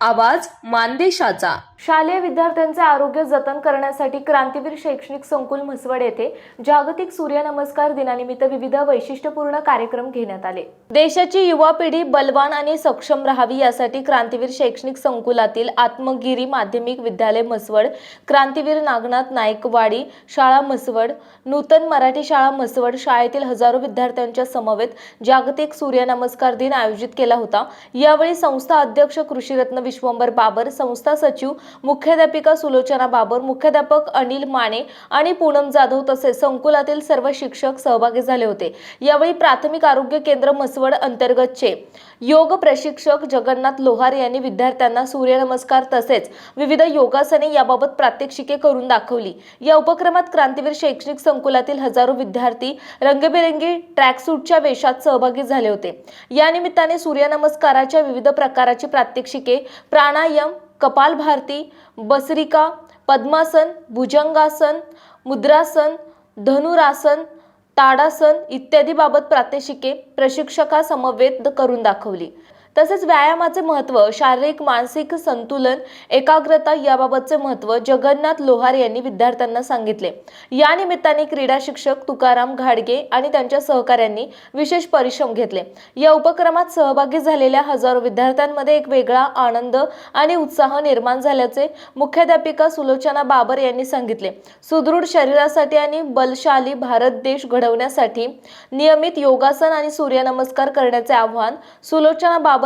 आवाज मानदेशाचा. शालेय विद्यार्थ्यांचे आरोग्य जतन करण्यासाठी क्रांतीवीर शैक्षणिक संकुल म्हसवड येथे जागतिक सूर्यनमस्कार दिनानिमित्त विविध वैशिष्ट्यपूर्ण कार्यक्रम घेण्यात आले. देशाची युवा पिढी बलवान आणि सक्षम राहावी यासाठी क्रांतीवीर शैक्षणिक संकुलातील आत्मगिरी माध्यमिक विद्यालय म्हसवड क्रांतीवीर नागनाथ नाईकवाडी शाळा म्हसवड नूतन मराठी शाळा म्हसवड शाळेतील हजारो विद्यार्थ्यांच्या समवेत जागतिक सूर्यनमस्कार दिन आयोजित केला होता. यावेळी संस्था अध्यक्ष कृषीरत्न विश्वंभर बाबर संस्था सचिव मुख्याध्यापिका सुलोचना बाबर मुख्याध्यापक अनिल माने आणि पूनम जाधव तसेच संकुलातील सर्व शिक्षक सहभागी झाले होते. यावेळी प्राथमिक आरोग्य केंद्र म्हसवड अंतर्गतचे योग प्रशिक्षक जगन्नाथ लोहार यांनी विद्यार्थ्यांना सूर्यनमस्कार तसेच विविध योगासने याबाबत प्रात्यक्षिके करून दाखवली. या उपक्रमात क्रांतीवीर शैक्षणिक संकुलातील हजारो विद्यार्थी रंगबेरंगी ट्रॅकसूटच्या वेशात सहभागी झाले होते. या निमित्ताने सूर्यनमस्काराच्या विविध प्रकाराची प्रात्यक्षिके प्राणायाम कपालभारती बसरिका पद्मासन भुजंगासन मुद्रासन धनुरासन ताडासन इत्यादी बाबत प्रात्यक्षिके प्रशिक्षकासमवेत करून दाखवली. तसेच व्यायामाचे महत्त्व शारीरिक मानसिक संतुलन एकाग्रता याबाबतचे महत्त्व जगन्नाथ लोहार यांनी विद्यार्थ्यांना सांगितले. या निमित्ताने क्रीडा शिक्षक तुकाराम घाडगे आणि त्यांच्या सहकाऱ्यांनी विशेष परिश्रम घेतले. या उपक्रमात सहभागी झालेल्या हजारो विद्यार्थ्यांमध्ये एक वेगळा आनंद आणि उत्साह निर्माण झाल्याचे मुख्याध्यापिका सुलोचना बाबर यांनी सांगितले. सुदृढ शरीरासाठी आणि बलशाली भारत देश घडवण्यासाठी नियमित योगासन आणि सूर्यनमस्कार करण्याचे आव्हान सुलोचना बाबर